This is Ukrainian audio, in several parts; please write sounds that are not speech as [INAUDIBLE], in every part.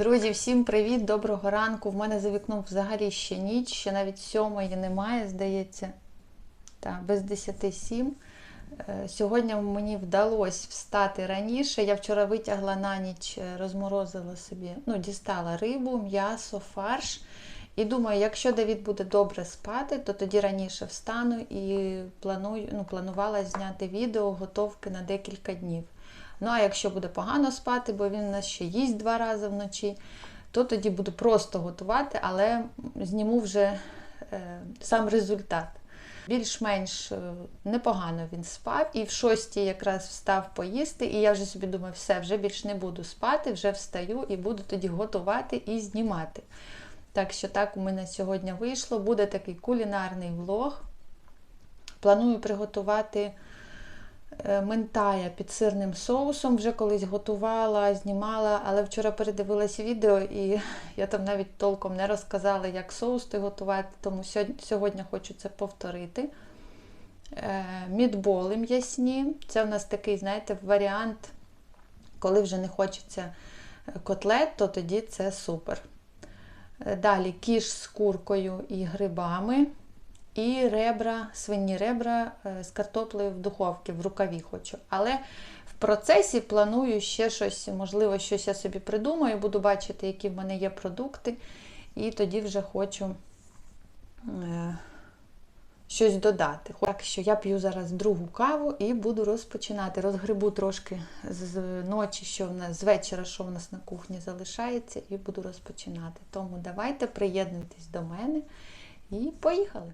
Друзі, всім привіт, доброго ранку. В мене за вікном взагалі ще ніч, ще навіть сьомої немає, здається. Так, без 10 сім. Е, Сьогодні мені вдалося встати раніше. Я вчора витягла на ніч, е, розморозила собі, ну, дістала рибу, м'ясо, фарш. І думаю, якщо Давід буде добре спати, то тоді раніше встану і планую, ну, планувала зняти відео готовки на декілька днів. Ну а якщо буде погано спати, бо він у нас ще їсть два рази вночі, то тоді буду просто готувати, але зніму вже е, сам результат. Більш-менш е, непогано він спав, і в шостій якраз встав поїсти, і я вже собі думаю, все, вже більш не буду спати, вже встаю і буду тоді готувати і знімати. Так що так у мене сьогодні вийшло. Буде такий кулінарний влог. Планую приготувати ментая під сирним соусом. Вже колись готувала, знімала, але вчора передивилася відео, і [LAUGHS] я там навіть толком не розказала, як соус той готувати, тому сьогодні, хочу це повторити. Е, Мідболи м'ясні. Це в нас такий, знаєте, варіант, коли вже не хочеться котлет, то тоді це супер. Е, Далі кіш з куркою і грибами. І ребра, свині ребра е, з картоплею в духовці, в рукаві хочу. Але в процесі планую ще щось, можливо, щось я собі придумаю, буду бачити, які в мене є продукти. І тоді вже хочу е, щось додати. Так що я п'ю зараз другу каву і буду розпочинати. Розгребу трошки з ночі, що в нас з вечора, що в нас на кухні залишається, і буду розпочинати. Тому давайте приєднуйтесь до мене і поїхали.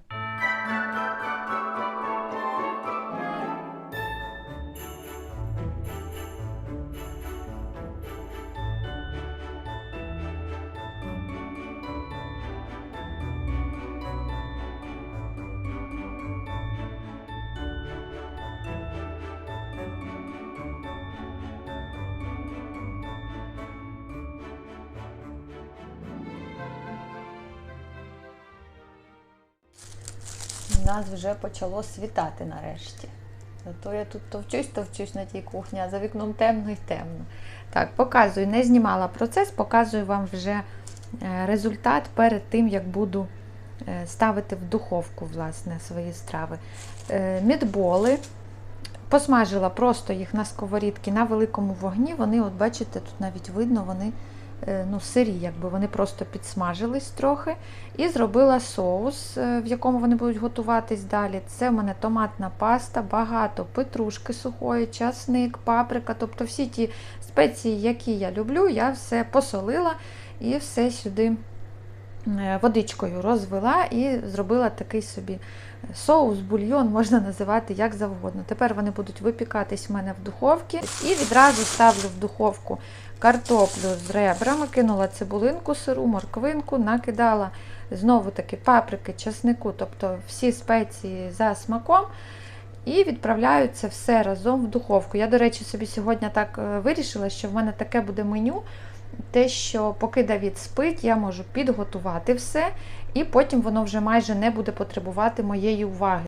Нас вже почало світати нарешті. Зато я тут товчусь, товчусь на тій кухні, а за вікном темно і темно. Так, показую, не знімала процес, показую вам вже е, результат перед тим, як буду е, ставити в духовку власне, свої страви. Е, Мідболи. Посмажила просто їх на сковорідці на великому вогні. Вони, от бачите, тут навіть видно, вони ну, сирі, якби вони просто підсмажились трохи. І зробила соус, е, в якому вони будуть готуватись далі. Це в мене томатна паста, багато петрушки сухої, часник, паприка. Тобто всі ті спеції, які я люблю, я все посолила і все сюди е, водичкою розвела і зробила такий собі соус, бульйон, можна називати як завгодно. Тепер вони будуть випікатись в мене в духовці. І відразу ставлю в духовку картоплю з ребрами, кинула цибулинку сиру, морквинку, накидала знову таки паприки, часнику, тобто всі спеції за смаком. І відправляю це все разом в духовку. Я, до речі, собі сьогодні так е, вирішила, що в мене таке буде меню. Те, що поки Давід спить, я можу підготувати все, і потім воно вже майже не буде потребувати моєї уваги.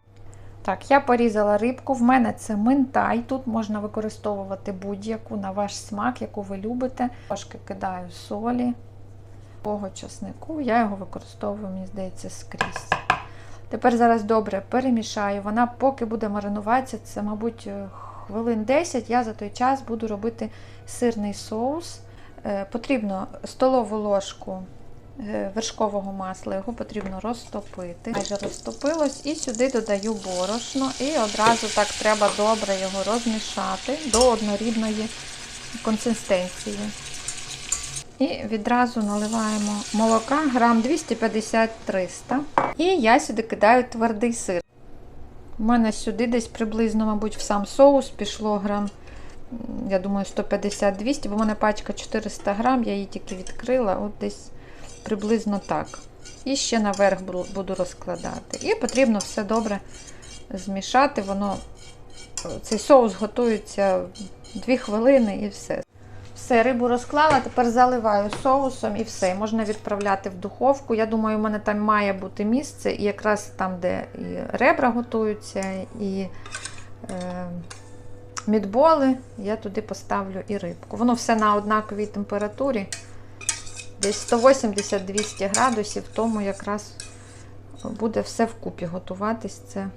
Так, я порізала рибку, в мене це минтай. Тут можна використовувати будь-яку на ваш смак, яку ви любите. Трошки кидаю солі, того часнику, я його використовую, мені здається, скрізь. Тепер зараз добре перемішаю. Вона, поки буде маринуватися, це, мабуть, хвилин 10. Я за той час буду робити сирний соус. Е, Потрібно столову ложку е, вершкового масла, його потрібно розтопити. Майже розтопилось, і сюди додаю борошно, і одразу так треба добре його розмішати до однорідної консистенції. І відразу наливаємо молока грам 250-300. І я сюди кидаю твердий сир. У мене сюди десь приблизно, мабуть, в сам соус пішло грам, я думаю, 150-200, бо в мене пачка 400 грам, я її тільки відкрила, от десь приблизно так. І ще наверх буду розкладати. І потрібно все добре змішати. Воно, Цей соус готується 2 хвилини і все. Все, рибу розклала, тепер заливаю соусом і все. Можна відправляти в духовку. Я думаю, у мене там має бути місце, і якраз там, де і ребра готуються, і е, мідболи, я туди поставлю і рибку. Воно все на однаковій температурі. десь 180-200 градусів, тому якраз буде все вкупі готуватись. Це,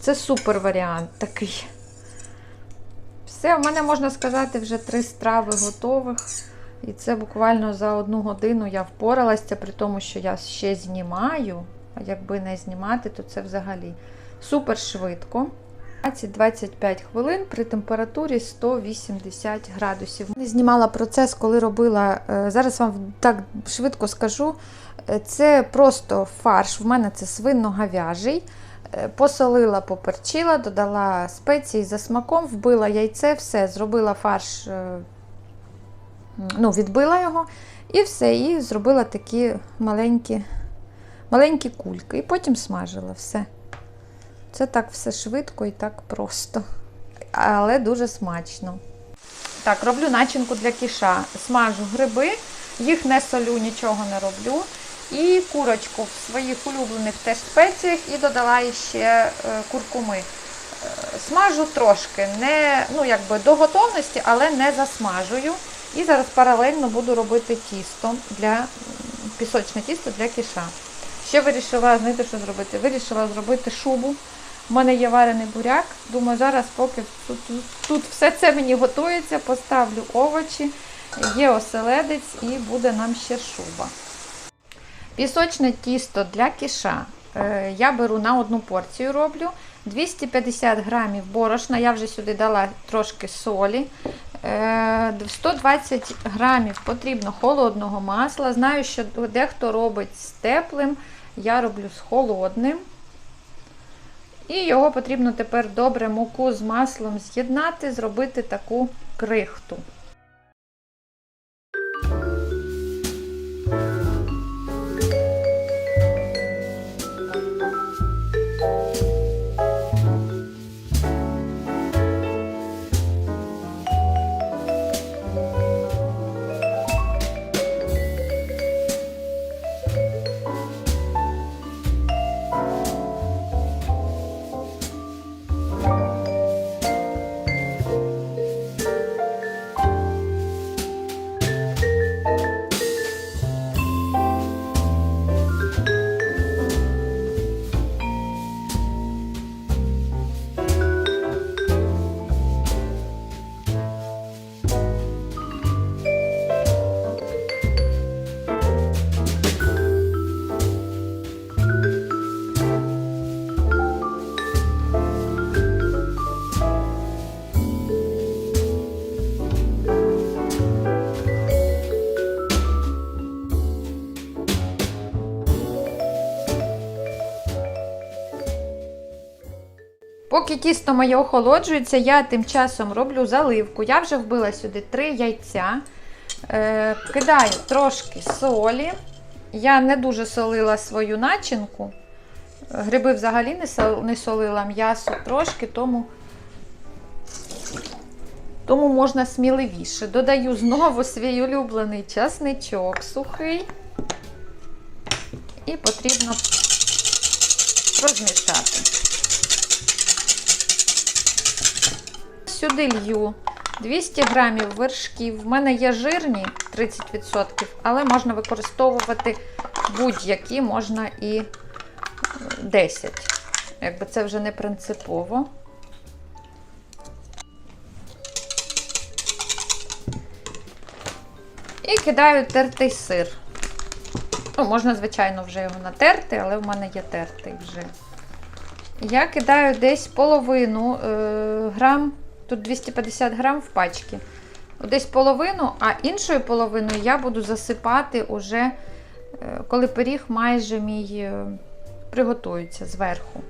це супер варіант такий. Все, у мене можна сказати, вже три страви готових. І це буквально за одну годину я впоралася, при тому, що я ще знімаю. А якби не знімати, то це взагалі супер швидко. 20-25 хвилин при температурі 180 градусів. Не знімала процес, коли робила. е, Зараз вам так швидко скажу. Е, Це просто фарш. В мене це свинно-гавяжий. Е, Посолила, поперчила, додала спеції за смаком, вбила яйце, все, зробила фарш, ну, відбила його і все. І зробила такі маленькі, маленькі кульки. І потім смажила все. Це так все швидко і так просто. Але дуже смачно. Так, роблю начинку для кіша. Смажу гриби, їх не солю, нічого не роблю. І курочку в своїх улюблених теж спеціях і додала ще е, куркуми. Е, Смажу трошки, не, ну, якби до готовності, але не засмажую. І зараз паралельно буду робити тісто для пісочне тісто для кіша. Ще вирішила, знаєте, що зробити? Вирішила зробити шубу. У мене є варений буряк. Думаю, зараз, поки тут, тут, все це мені готується, поставлю овочі, є оселедець і буде нам ще шуба. Пісочне тісто для кіша. Е, Я беру на одну порцію роблю. 250 грамів борошна, я вже сюди дала трошки солі. Е, 120 грамів потрібно холодного масла. Знаю, що дехто робить з теплим, я роблю з холодним. І його потрібно тепер добре муку з маслом з'єднати, зробити таку крихту. Поки тісто моє охолоджується, я тим часом роблю заливку. Я вже вбила сюди 3 яйця, е, кидаю трошки солі. Я не дуже солила свою начинку. Гриби взагалі не солила м'ясо трошки, тому, тому можна сміливіше. Додаю знову свій улюблений часничок сухий. І потрібно розмішати. Сюди лью 200 грамів вершків. В мене є жирні 30%, але можна використовувати будь-які, можна і е, 10. Якби це вже не принципово. І кидаю тертий сир. Ну, можна, звичайно, вже його натерти, але в мене є тертий вже. Я кидаю десь половину е, грам, тут 250 грам в пачці. Десь половину, а іншою половиною я буду засипати уже, е, коли пиріг майже мій е, приготується зверху.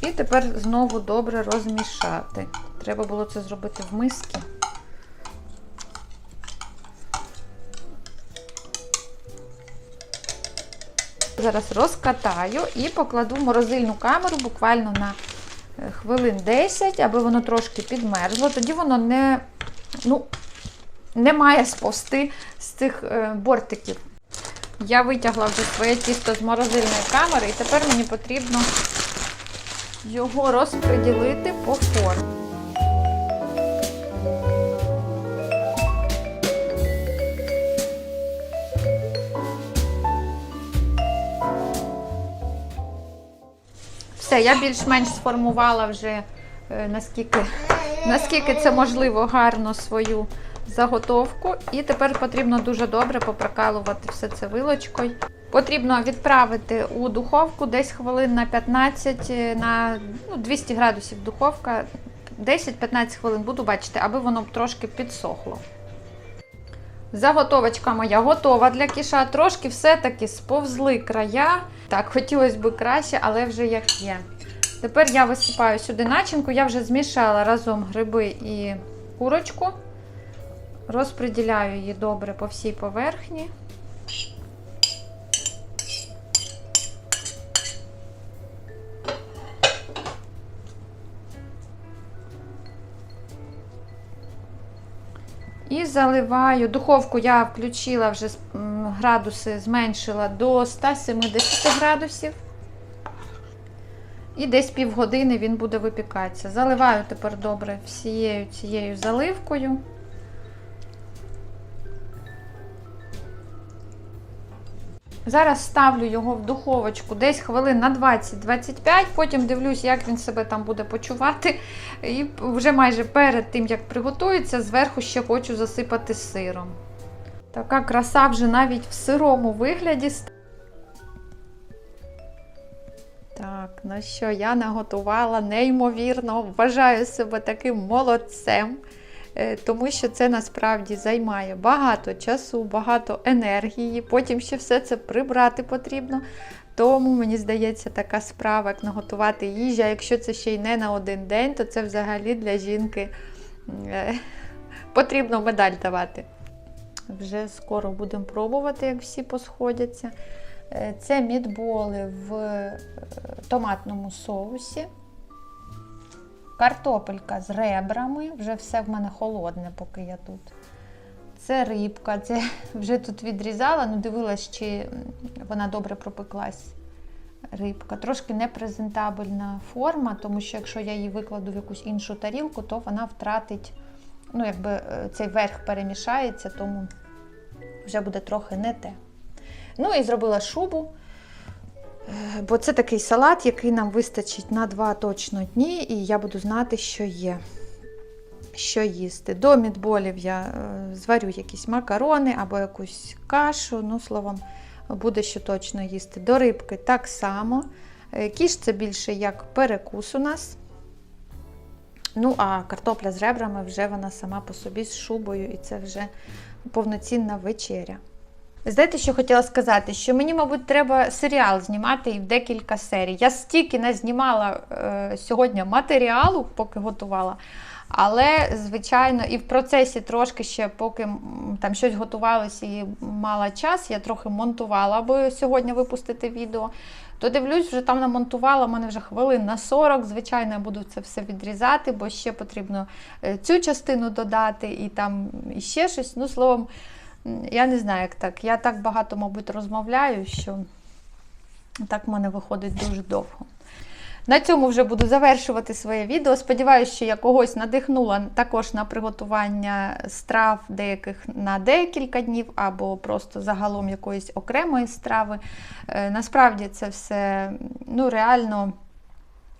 І тепер знову добре розмішати. Треба було це зробити в мисці. Зараз розкатаю і покладу в морозильну камеру буквально на хвилин 10, аби воно трошки підмерзло. Тоді воно не, ну, не має сповсти з цих е, бортиків. Я витягла вже своє тісто з морозильної камери, і тепер мені потрібно його розподілити по формі. Я більш-менш сформувала вже е, наскільки, наскільки це можливо гарно свою заготовку. І тепер потрібно дуже добре попрокалувати все це вилочкою. Потрібно відправити у духовку десь хвилин на 15 е, на ну, 200 градусів духовка. 10-15 хвилин буду бачити, аби воно трошки підсохло. Заготовочка моя готова для кіша. Трошки все-таки сповзли края. Так, хотілося б краще, але вже як є. Тепер я висипаю сюди начинку. Я вже змішала разом гриби і курочку. Розподіляю її добре по всій поверхні. Заливаю. Духовку я включила вже градуси, зменшила до 170 градусів. І десь півгодини він буде випікатися. Заливаю тепер добре всією цією заливкою. Зараз ставлю його в духовочку десь хвилин на 20-25, потім дивлюсь, як він себе там буде почувати. І вже майже перед тим, як приготується, зверху ще хочу засипати сиром. Така краса вже навіть в сирому вигляді. Так, ну що, я наготувала неймовірно, вважаю себе таким молодцем, тому що це насправді займає багато часу, багато енергії. Потім ще все це прибрати потрібно. Тому, мені здається, така справа, як наготувати їжу. Якщо це ще й не на один день, то це взагалі для жінки е, потрібно медаль давати. Вже скоро будемо пробувати, як всі посходяться. Е, Це мідболи в е, томатному соусі. Картопелька з ребрами. Вже все в мене холодне, поки я тут. Це рибка, це [LAUGHS] вже тут відрізала, ну дивилась, чи вона добре пропеклась. Рибка. Трошки непрезентабельна форма, тому що якщо я її викладу в якусь іншу тарілку, то вона втратить, ну, якби е, цей верх перемішається, тому вже буде трохи не те. Ну і зробила шубу, бо це такий салат, який нам вистачить на два точно дні, і я буду знати, що є. Що їсти. До мідболів я е, зварю якісь макарони або якусь кашу, ну, словом, буде що точно їсти. До рибки так само. Е, Кіш це більше як перекус у нас. Ну, а картопля з ребрами вже вона сама по собі з шубою, і це вже повноцінна вечеря. Знаєте, що хотіла сказати? Що мені, мабуть, треба серіал знімати і в декілька серій. Я стільки не знімала е, сьогодні матеріалу, поки готувала. Але, звичайно, і в процесі трошки ще, поки там щось готувалося і мала час, я трохи монтувала, аби сьогодні випустити відео. То дивлюсь, вже там намонтувала, в мене вже хвилин на 40. Звичайно, я буду це все відрізати, бо ще потрібно е, цю частину додати і там і ще щось. Ну, словом, я не знаю, як так. Я так багато, мабуть, розмовляю, що так в мене виходить дуже довго. На цьому вже буду завершувати своє відео. Сподіваюся, що я когось надихнула також на приготування страв деяких на декілька днів, або просто загалом якоїсь окремої страви. Е, Насправді це все ну, реально.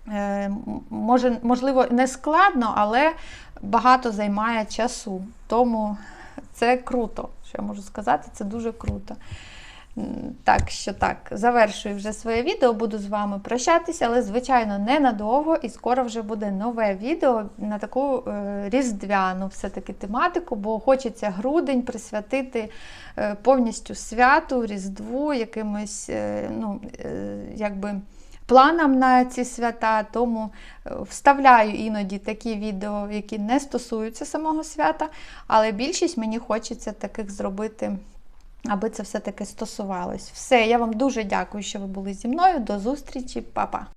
е, Може, можливо, не складно, але багато займає часу. Тому це круто, що я можу сказати, це дуже круто. Так що так, завершую вже своє відео, буду з вами прощатися, але, звичайно, ненадовго. І скоро вже буде нове відео на таку е, різдвяну все-таки тематику, бо хочеться грудень присвятити е, повністю святу, Різдву, якимось, е, ну, якби. Планам на ці свята, тому е, вставляю іноді такі відео, які не стосуються самого свята, але більшість мені хочеться таких зробити аби це все-таки стосувалось. Все, я вам дуже дякую, що ви були зі мною. До зустрічі, Па-па!